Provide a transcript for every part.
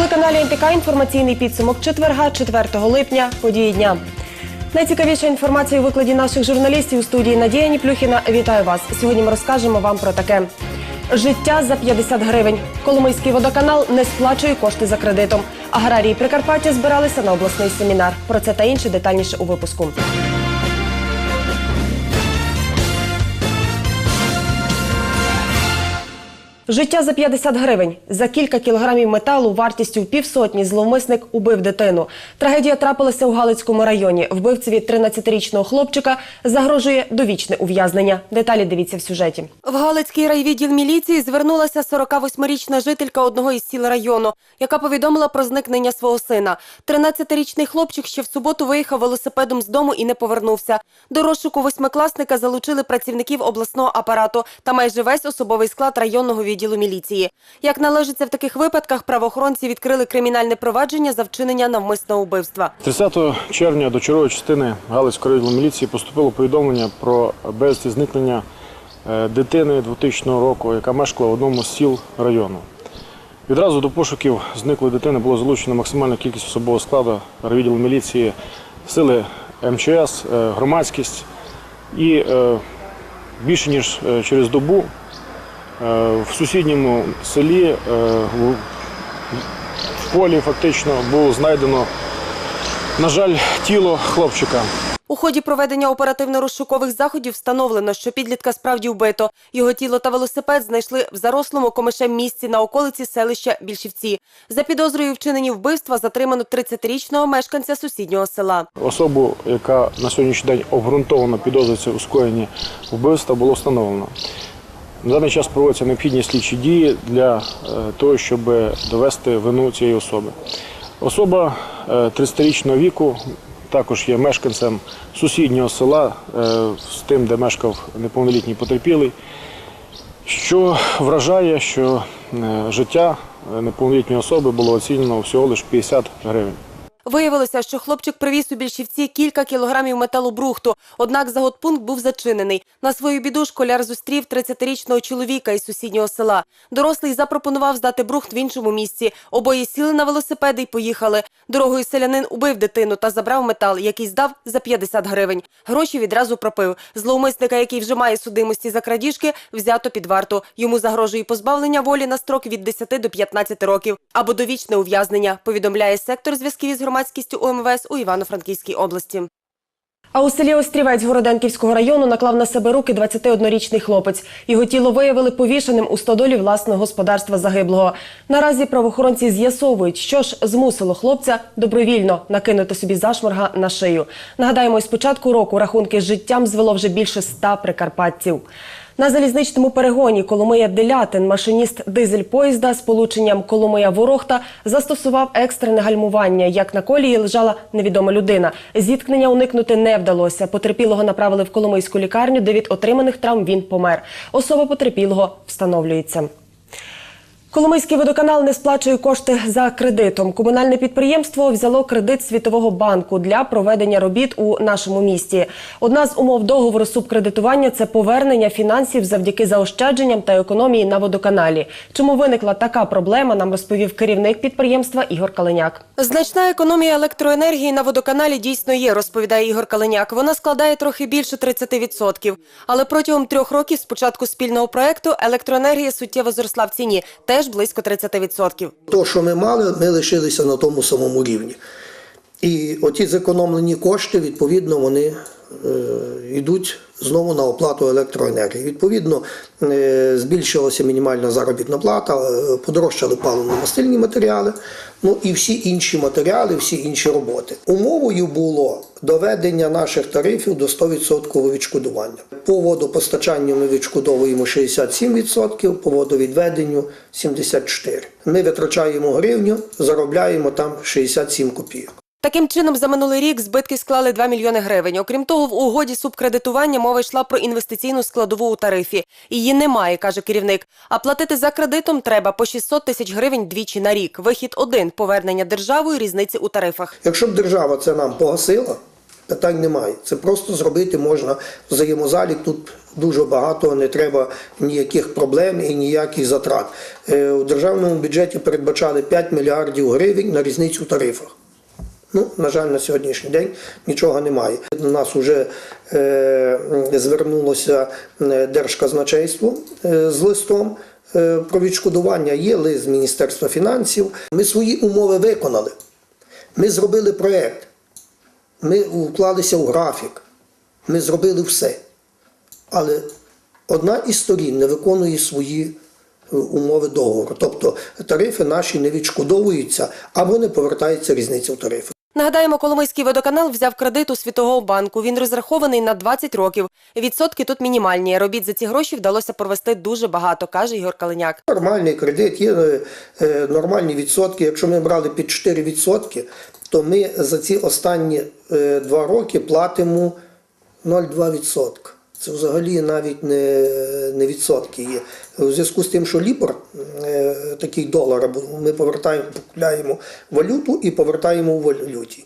телеканалі НТК інформаційний підсумок четверга, 4 липня, події дня. Найцікавіша інформація у викладі наших журналістів у студії Надія Ніплюхіна. Вітаю вас. Сьогодні ми розкажемо вам про таке. Життя за 50 гривень. Коломийський водоканал не сплачує кошти за кредитом. Аграрії Прикарпаття збиралися на обласний семінар. Про це та інше детальніше у випуску. Життя за 50 гривень. За кілька кілограмів металу вартістю півсотні зловмисник убив дитину. Трагедія трапилася у Галицькому районі. Вбивцеві 13-річного хлопчика загрожує довічне ув'язнення. Деталі дивіться в сюжеті. В Галицький райвідділ міліції звернулася 48-річна жителька одного із сіл району, яка повідомила про зникнення свого сина. 13-річний хлопчик ще в суботу виїхав велосипедом з дому і не повернувся. До розшуку восьмикласника залучили працівників обласного апарату та майже весь особовий склад районного відділу міліції. Як належиться в таких випадках, правоохоронці відкрили кримінальне провадження за вчинення навмисного вбивства. 30 червня до чергової частини Галицького відділу міліції поступило повідомлення про безвісти зникнення е, дитини 2000 року, яка мешкала в одному з сіл району. Відразу до пошуків зниклої дитини було залучено максимальна кількість особового складу відділу міліції, сили МЧС, е, громадськість. І е, більше ніж через добу в сусідньому селі е, в- в полі фактично було знайдено на жаль, тіло хлопчика. У ході проведення оперативно-розшукових заходів встановлено, що підлітка справді вбито. Його тіло та велосипед знайшли в зарослому комишем місці на околиці селища Більшівці. За підозрою вчинені вбивства затримано 30-річного мешканця сусіднього села. Особу, яка на сьогоднішній день обґрунтовано підозрюється у скоєнні вбивства, було встановлено. На даний час проводяться необхідні слідчі дії для е, того, щоб довести вину цієї особи. Особа е, 30-річного віку також є мешканцем сусіднього села е, з тим, де мешкав неповнолітній потерпілий. Що вражає, що е, життя е, неповнолітньої особи було оцінено всього лише 50 гривень. Виявилося, що хлопчик привіз у більшівці кілька кілограмів металобрухту, однак заготпункт був зачинений. На свою біду школяр зустрів 30-річного чоловіка із сусіднього села. Дорослий запропонував здати брухт в іншому місці. Обоє сіли на велосипеди й поїхали. Дорогою селянин убив дитину та забрав метал, який здав за 50 гривень. Гроші відразу пропив. Зловмисника, який вже має судимості за крадіжки, взято під варту. Йому загрожує позбавлення волі на строк від 10 до 15 років або довічне ув'язнення, повідомляє сектор зв'язків із громадськістю УМВС у Івано-Франківській області. А у селі Острівець Городенківського району наклав на себе руки 21-річний хлопець. Його тіло виявили повішеним у стодолі власного господарства загиблого. Наразі правоохоронці з'ясовують, що ж змусило хлопця добровільно накинути собі зашморга на шию. Нагадаємо, з початку року рахунки з життям звело вже більше ста прикарпатців. На залізничному перегоні Коломия-Делятин машиніст дизель-поїзда з полученням Коломия-Ворохта застосував екстрене гальмування. Як на колії лежала невідома людина. Зіткнення уникнути не вдалося. Потерпілого направили в Коломийську лікарню, де від отриманих травм він помер. Особа потерпілого встановлюється. Коломийський водоканал не сплачує кошти за кредитом. Комунальне підприємство взяло кредит Світового банку для проведення робіт у нашому місті. Одна з умов договору субкредитування це повернення фінансів завдяки заощадженням та економії на водоканалі. Чому виникла така проблема, нам розповів керівник підприємства Ігор Калиняк. Значна економія електроенергії на водоканалі дійсно є, розповідає Ігор Калиняк. Вона складає трохи більше 30%. Але протягом трьох років з початку спільного проекту електроенергія суттєво зросла в ціні, теж близько 30%. То, що ми мали, ми лишилися на тому самому рівні. І оті зекономлені кошти, відповідно, вони е, йдуть знову на оплату електроенергії. Відповідно, е, збільшилася мінімальна заробітна плата, е, подорожчали паливно-мастильні матеріали, ну і всі інші матеріали, всі інші роботи. Умовою було доведення наших тарифів до 100% відшкодування. По водопостачанню ми відшкодовуємо 67%, по водовідведенню 74%. Ми витрачаємо гривню, заробляємо там 67 копійок. Таким чином, за минулий рік збитки склали 2 мільйони гривень. Окрім того, в угоді субкредитування мова йшла про інвестиційну складову у тарифі. Її немає, каже керівник. А платити за кредитом треба по 600 тисяч гривень двічі на рік. Вихід один повернення державою різниці у тарифах. Якщо б держава це нам погасила, питань немає. Це просто зробити можна взаємозалік тут дуже багато, не треба ніяких проблем і ніяких затрат. Е, У державному бюджеті передбачали 5 мільярдів гривень на різницю в тарифах. Ну, на жаль, на сьогоднішній день нічого немає. До нас вже е, звернулося е, Держказначейство е, з листом е, про відшкодування. Є лист Міністерства фінансів. Ми свої умови виконали. Ми зробили проєкт. Ми уклалися в графік. Ми зробили все. Але одна із сторін не виконує свої е, умови договору. Тобто тарифи наші не відшкодовуються або не повертається різниця в тарифах. Нагадаємо, Коломийський водоканал взяв кредит у Світового банку. Він розрахований на 20 років. Відсотки тут мінімальні. Робіт за ці гроші вдалося провести дуже багато, каже Ігор Калиняк. Нормальний кредит, є е, е, нормальні відсотки. Якщо ми брали під 4 відсотки, то ми за ці останні е, два роки платимо 0,2%. Це взагалі навіть не, не відсотки є. У зв'язку з тим, що лібор, е, такий долар, ми повертаємо, купляємо валюту і повертаємо у валюті.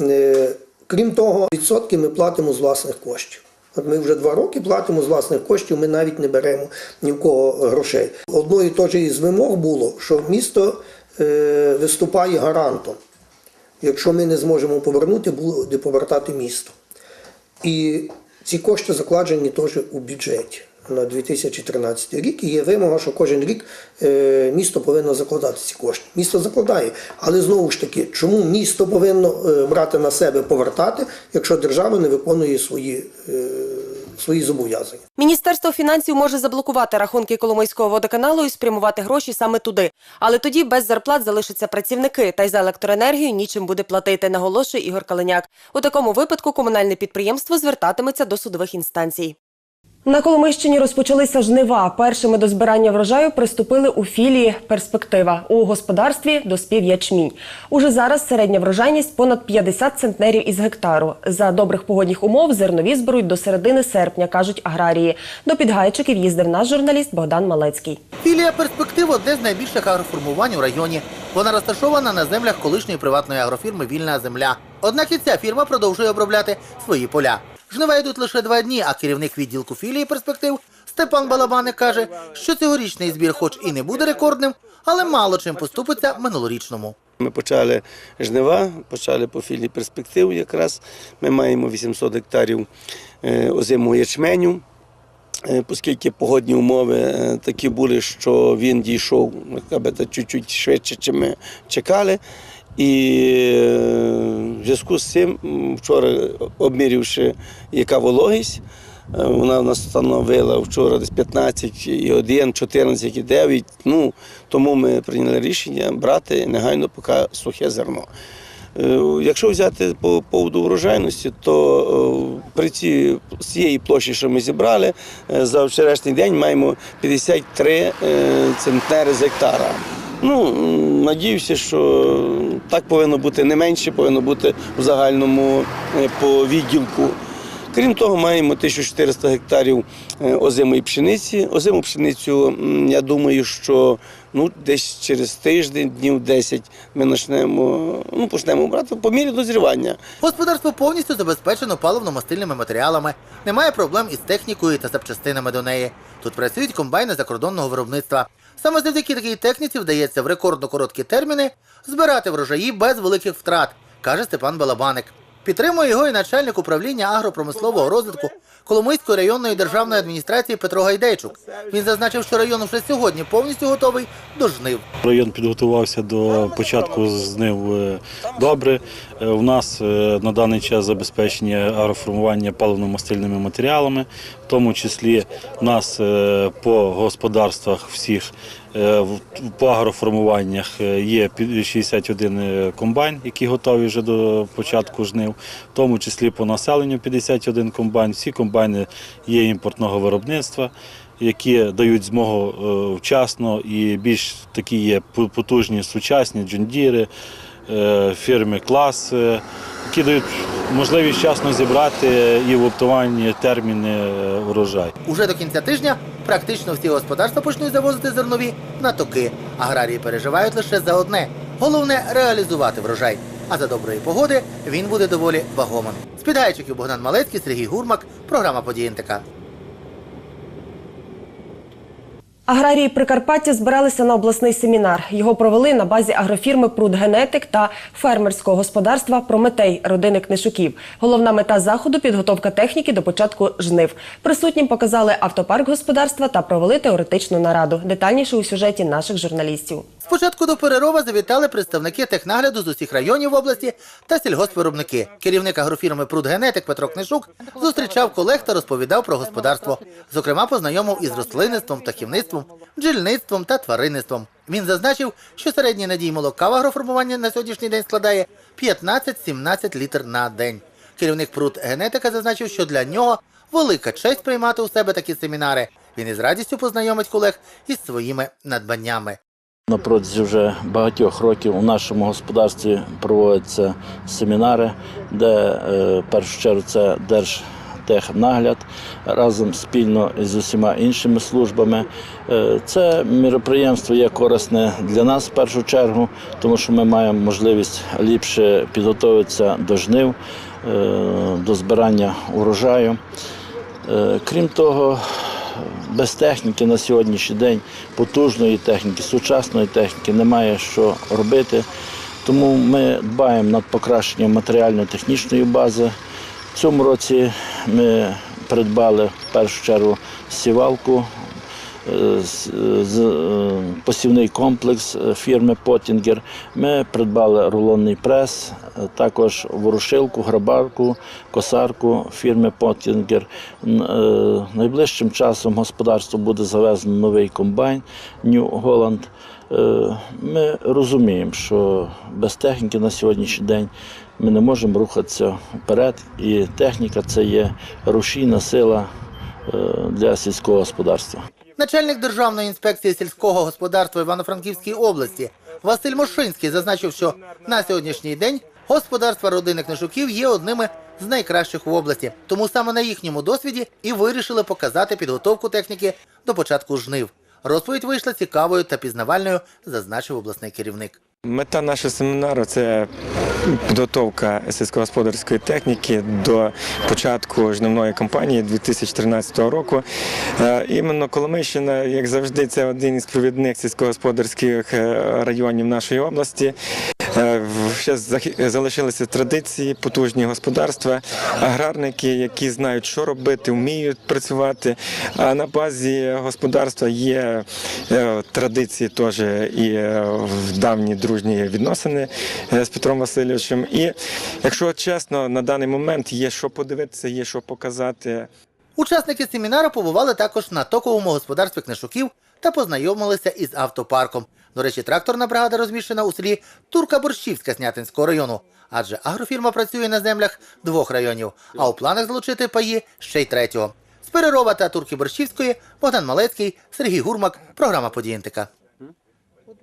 Е, Крім того, відсотки ми платимо з власних коштів. От ми вже два роки платимо з власних коштів, ми навіть не беремо ні в кого грошей. Одною теж із вимог було, що місто е, виступає гарантом. Якщо ми не зможемо повернути, буде повертати місто. І ці кошти закладені теж у бюджеті на 2013 рік. І є вимога, що кожен рік е, місто повинно закладати ці кошти. Місто закладає, але знову ж таки, чому місто повинно е, брати на себе повертати, якщо держава не виконує свої, е, свої зобов'язання? Міністерство фінансів може заблокувати рахунки Коломийського водоканалу і спрямувати гроші саме туди. Але тоді без зарплат залишаться працівники, та й за електроенергію нічим буде платити, наголошує Ігор Калиняк. У такому випадку комунальне підприємство звертатиметься до судових інстанцій. На Коломийщині розпочалися жнива. Першими до збирання врожаю приступили у філії Перспектива. У господарстві доспів ячмінь. Уже зараз середня врожайність понад 50 центнерів із гектару. За добрих погодних умов зернові зберуть до середини серпня, кажуть аграрії. До підгайчиків їздив наш журналіст Богдан Малецький. Філія перспектив одне з найбільших агроформувань у районі. Вона розташована на землях колишньої приватної агрофірми Вільна земля. Однак і ця фірма продовжує обробляти свої поля. Жнива йдуть лише два дні, а керівник відділку філії перспектив Степан Балабаник каже, що цьогорічний збір, хоч і не буде рекордним, але мало чим поступиться минулорічному. Ми почали жнива, почали по філії перспектив якраз. Ми маємо 800 гектарів е, озимого ячменю. Е, Оскільки погодні умови е, такі були, що він дійшов якби, та чуть-чуть швидше, ніж ми чекали. І е, в зв'язку з цим вчора, обмірявши, яка вологість, е, вона в нас становила вчора десь 15,1, 14,9. Ну, тому ми прийняли рішення брати негайно поки сухе зерно. Е, Якщо взяти по поводу врожайності, то е, при ці, з цієї площі, що ми зібрали, е, за вчорашній день маємо 53 е, центнери з гектара. Ну, надіюся, що так повинно бути не менше, повинно бути в загальному е, по відділку. Крім того, маємо 1400 гектарів е, озимої пшениці. Озиму пшеницю, я думаю, що ну, десь через тиждень, днів 10 ми почнемо, ну, почнемо брати по мірі дозрівання. Господарство повністю забезпечено паливно-мастильними матеріалами. Немає проблем із технікою та запчастинами до неї. Тут працюють комбайни закордонного виробництва. Саме завдяки такій техніці вдається в рекордно короткі терміни збирати врожаї без великих втрат, каже Степан Балабаник. Підтримує його і начальник управління агропромислового розвитку Коломийської районної державної адміністрації Петро Гайдейчук. Він зазначив, що район вже сьогодні повністю готовий до жнив. Район підготувався до початку знив е, добре. Е, У нас е, на даний час забезпечення агроформування паливно-мастильними матеріалами, в тому числі у нас по господарствах всіх по агроформуваннях е, є 61 комбайн, які готові вже до початку жнив, в тому числі по населенню 51 комбайн. Всі комбайни є імпортного виробництва які дають змогу е, вчасно і більш такі є потужні сучасні джундіри, е, фірми клас, е, які дають можливість вчасно зібрати і в оптимальні терміни е, урожай. Уже до кінця тижня практично всі господарства почнуть завозити зернові на токи. Аграрії переживають лише за одне: головне реалізувати врожай. А за доброї погоди він буде доволі вагомим. З Богдан Малецький, Сергій Гурмак, програма «Події НТК». Аграрії Прикарпаття збиралися на обласний семінар. Його провели на базі агрофірми Прудгенетик та фермерського господарства Прометей родини Книшуків. Головна мета заходу підготовка техніки до початку жнив. Присутнім показали автопарк господарства та провели теоретичну нараду. Детальніше у сюжеті наших журналістів. Спочатку до Перерова завітали представники технагляду з усіх районів області та сільгоспвиробники. Керівник агрофірми Прудгенетик Петро Книшук зустрічав колег та розповідав про господарство. Зокрема, познайомив із рослинництвом, птахівництвом, бджільництвом та тваринництвом. Він зазначив, що середній надій молока в агроформуванні на сьогоднішній день складає 15-17 літр на день. Керівник Прудгенетика зазначив, що для нього велика честь приймати у себе такі семінари. Він із радістю познайомить колег із своїми надбаннями. На протязі вже багатьох років у нашому господарстві проводяться семінари, де е, в першу чергу це Держтехнагляд разом спільно з усіма іншими службами. Е, Це міроприємство є корисне для нас в першу чергу, тому що ми маємо можливість ліпше підготуватися до жнив, е, до збирання урожаю. Крім того, без техніки на сьогоднішній день, потужної техніки, сучасної техніки немає що робити. Тому ми дбаємо над покращенням матеріально-технічної бази. В цьому році ми придбали в першу чергу сівалку, посівний комплекс е, фірми Потінгер. Ми придбали рулонний прес, е, також ворушилку, грабарку, косарку фірми Потінгер. Е, Найближчим часом господарство буде завезено новий комбайн Holland. Е, Ми розуміємо, що без техніки на сьогоднішній день ми не можемо рухатися вперед, і техніка це є рушійна сила е, для сільського господарства. Начальник Державної інспекції сільського господарства Івано-Франківської області Василь Мошинський зазначив, що на сьогоднішній день господарства родини Книжуків є одними з найкращих в області. Тому саме на їхньому досвіді і вирішили показати підготовку техніки до початку жнив. Розповідь вийшла цікавою та пізнавальною, зазначив обласний керівник. Мета нашого семінару це підготовка сільськогосподарської техніки до початку жнивної кампанії 2013 року. Е, Іменно Коломийщина, як завжди, це один із провідних сільськогосподарських е, районів нашої області. Е, Ще залишилися традиції, потужні господарства, аграрники, які знають, що робити, вміють працювати. А на базі господарства є е, традиції теж і е, давні дружні відносини з Петром Васильовичем. І якщо чесно, на даний момент є що подивитися, є що показати. Учасники семінару побували також на токовому господарстві Книшуків та познайомилися із автопарком. До речі, тракторна бригада розміщена у селі Турка-Борщівська Снятинського району, адже агрофірма працює на землях двох районів, а у планах залучити паї ще й третього. З Перерова та Турки-Борщівської Богдан Малецький, Сергій Гурмак, програма «Події НТК».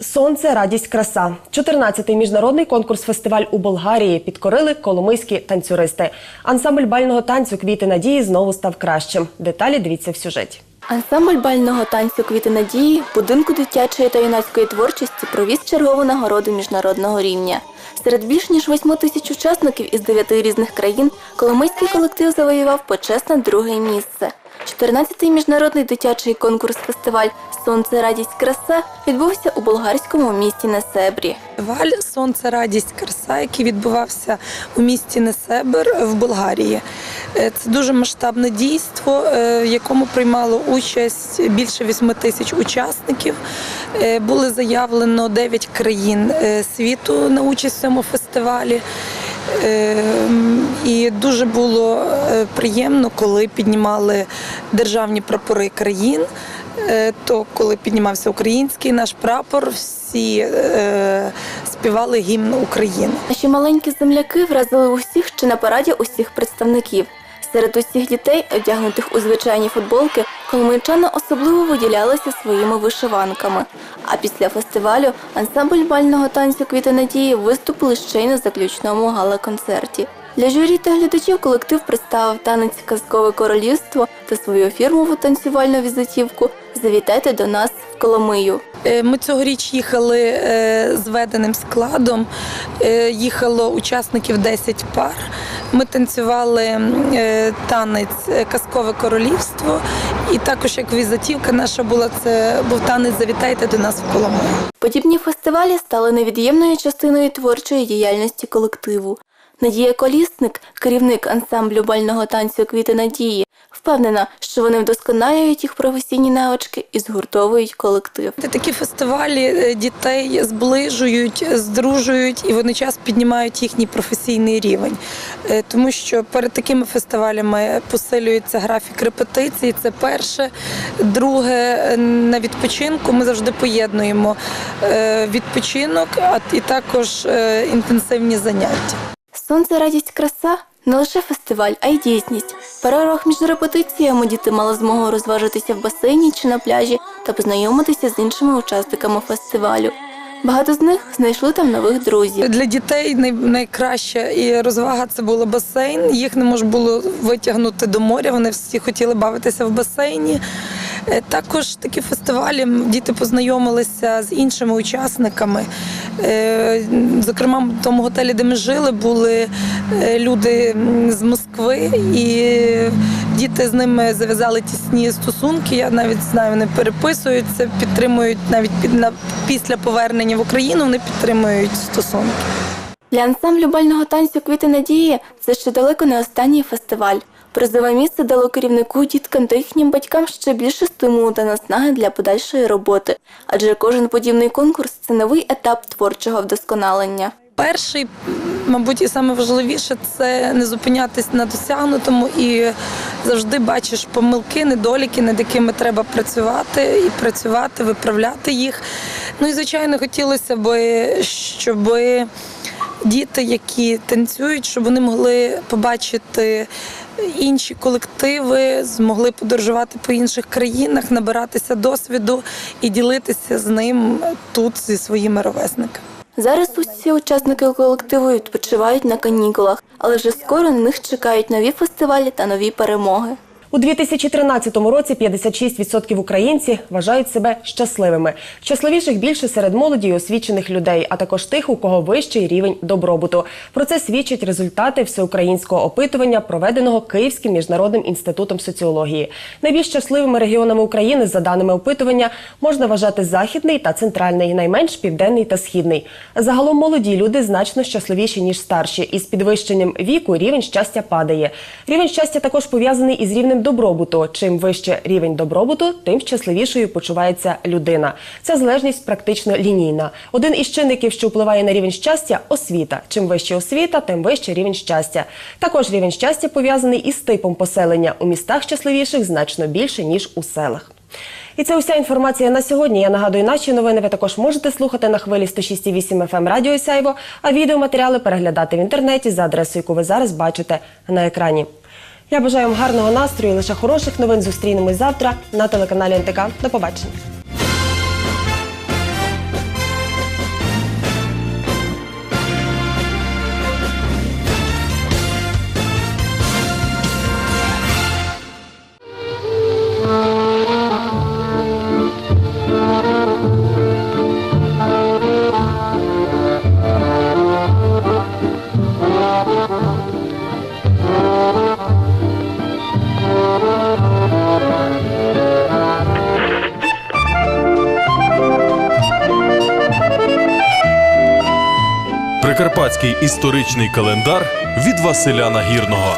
Сонце, радість, краса. 14-й міжнародний конкурс-фестиваль у Болгарії підкорили коломийські танцюристи. Ансамбль бального танцю Квіти надії знову став кращим. Деталі дивіться в сюжеті. Ансамбль бального танцю Квіти надії будинку дитячої та юнацької творчості провіз чергову нагороду міжнародного рівня. Серед більш ніж восьми тисяч учасників із дев'яти різних країн Коломийський колектив завоював почесне друге місце. 14-й міжнародний дитячий конкурс-фестиваль Сонце, радість, краса відбувся у болгарському місті Несебрі. Фестиваль Сонце, радість, краса, який відбувався у місті Несебер в Болгарії. Е, Це дуже масштабне дійство, е, в якому приймало участь більше 8 тисяч учасників. Е, Були заявлено 9 країн світу на участь в цьому фестивалі. Е, І дуже було е, приємно, коли піднімали державні прапори країн. Е, То коли піднімався український наш прапор, всі е, співали гімн України. Наші маленькі земляки вразили усіх ще на параді усіх представників. Серед усіх дітей, одягнутих у звичайні футболки, коломийчани особливо виділялися своїми вишиванками. А після фестивалю ансамбль бального танцю Квіти Надії виступили ще й на заключному гала-концерті. Для журі та глядачів колектив представив танець Казкове королівство та свою фірмову танцювальну візитівку Завітайте до нас в Коломию. Е, Ми цьогоріч їхали е, з веденим складом. Е, Їхало учасників 10 пар. Ми танцювали танець Казкове королівство. І також як візитівка наша була, це був танець Завітайте до нас в Коломию. Подібні фестивалі стали невід'ємною частиною творчої діяльності колективу. Надія Колісник, керівник ансамблю бального танцю Квіти Надії, впевнена, що вони вдосконалюють їх професійні навички і згуртовують колектив. Такі фестивалі е, дітей зближують, здружують і водночас піднімають їхній професійний рівень. Е, Тому що перед такими фестивалями посилюється графік репетицій. Це перше. Друге, е, на відпочинку ми завжди поєднуємо відпочинок, а і також інтенсивні заняття. Сонце, радість, краса не лише фестиваль, а й дійсність. В перервах між репетиціями діти мали змогу розважитися в басейні чи на пляжі та познайомитися з іншими учасниками фестивалю. Багато з них знайшли там нових друзів. Для дітей найкраща і розвага це було басейн. Їх не можна було витягнути до моря. Вони всі хотіли бавитися в басейні. Е, Також такі фестивалі діти познайомилися з іншими учасниками. Е, Зокрема, в тому готелі, де ми жили, були е, люди з Москви, і діти з ними зав'язали тісні стосунки. Я навіть знаю, вони переписуються, підтримують навіть під на після повернення в Україну. Вони підтримують стосунки. Для ансамблю бального танцю Квіти Надії це ще далеко не останній фестиваль. Призове місце дало керівнику, діткам та їхнім батькам ще більше стимулу та наснаги для подальшої роботи, адже кожен подібний конкурс це новий етап творчого вдосконалення. Перший, мабуть, і саме важливіше це не зупинятись на досягнутому і завжди бачиш помилки, недоліки, над якими треба працювати і працювати, виправляти їх. Ну і звичайно, хотілося б, щоб діти, які танцюють, щоб вони могли побачити інші колективи, змогли подорожувати по інших країнах, набиратися досвіду і ділитися з ним тут зі своїми ровесниками. Зараз усі учасники колективу відпочивають на канікулах, але вже скоро на них чекають нові фестивалі та нові перемоги. У 2013 році 56% українців вважають себе щасливими. Щасливіших більше серед молоді і освічених людей, а також тих, у кого вищий рівень добробуту. Про це свідчать результати всеукраїнського опитування, проведеного Київським міжнародним інститутом соціології. Найбільш щасливими регіонами України, за даними опитування, можна вважати західний та центральний, найменш південний та східний. Загалом молоді люди значно щасливіші ніж старші. Із підвищенням віку рівень щастя падає. Рівень щастя також пов'язаний із рівнем добробуту. Чим вище рівень добробуту, тим щасливішою почувається людина. Ця залежність практично лінійна. Один із чинників, що впливає на рівень щастя освіта. Чим вища освіта, тим вищий рівень щастя. Також рівень щастя пов'язаний із типом поселення. У містах щасливіших значно більше ніж у селах. І це уся інформація на сьогодні. Я нагадую, наші новини ви також можете слухати на хвилі 106,8 FM Радіо Сяйво, а відеоматеріали переглядати в інтернеті за адресою, яку ви зараз бачите на екрані. Я бажаю вам гарного настрою, лише хороших новин. Зустрінемось завтра на телеканалі НТК. До побачення. Прикарпатський історичний календар від Василя Нагірного.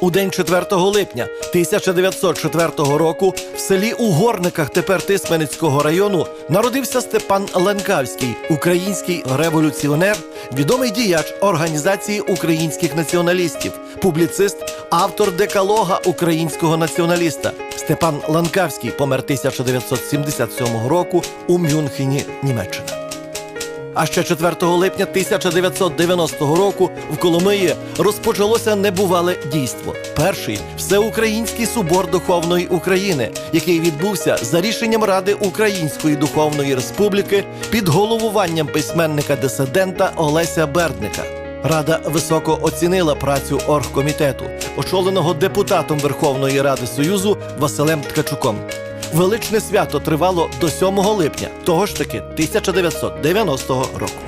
У день 4 липня 1904 року в селі Угорниках тепер Тисменицького району народився Степан Ленкавський, український революціонер, відомий діяч організації українських націоналістів, публіцист, автор декалога українського націоналіста. Степан Ланкавський помер 1977 року у Мюнхені, Німеччина. А ще 4 липня 1990 року в Коломиї розпочалося небувале дійство. Перший всеукраїнський собор духовної України, який відбувся за рішенням Ради Української Духовної Республіки під головуванням письменника-дисидента Олеся Бердника. Рада високо оцінила працю оргкомітету, очоленого депутатом Верховної Ради Союзу Василем Ткачуком. Величне свято тривало до 7 липня, того ж таки 1990 року.